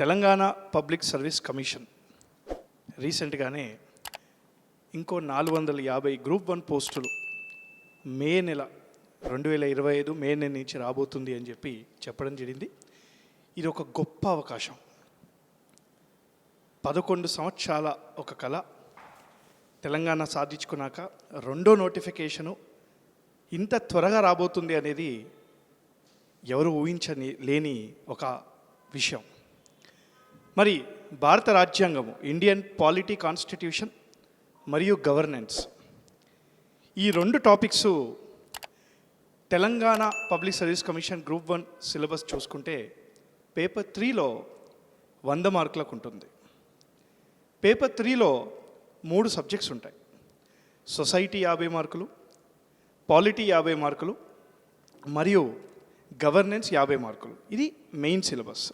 Telangana public service commission రీసెంట్గానే ఇంకో నాలుగు వందల యాభై గ్రూప్ వన్ పోస్టులు మే నెల రెండు వేల ఇరవై ఐదు మే నెల నుంచి రాబోతుంది అని చెప్పి చెప్పడం జరిగింది. ఇది ఒక గొప్ప అవకాశం. పదకొండు సంవత్సరాల ఒక కళ. తెలంగాణ సాధించుకున్నాక రెండో నోటిఫికేషను ఇంత త్వరగా రాబోతుంది అనేది ఎవరు ఊహించని లేని ఒక విషయం. మరి భారత రాజ్యాంగము ఇండియన్ పాలిటీ కాన్స్టిట్యూషన్ మరియు గవర్నెన్స్ ఈ రెండు topics Telangana public service commission group one syllabus చూసుకుంటే పేపర్ త్రీలో వంద మార్కులకు ఉంటుంది. పేపర్ త్రీలో మూడు సబ్జెక్ట్స్ ఉంటాయి. సొసైటీ యాభై మార్కులు పాలిటీ యాభై మార్కులు మరియు గవర్నెన్స్ యాభై మార్కులు. ఇది మెయిన్ సిలబస్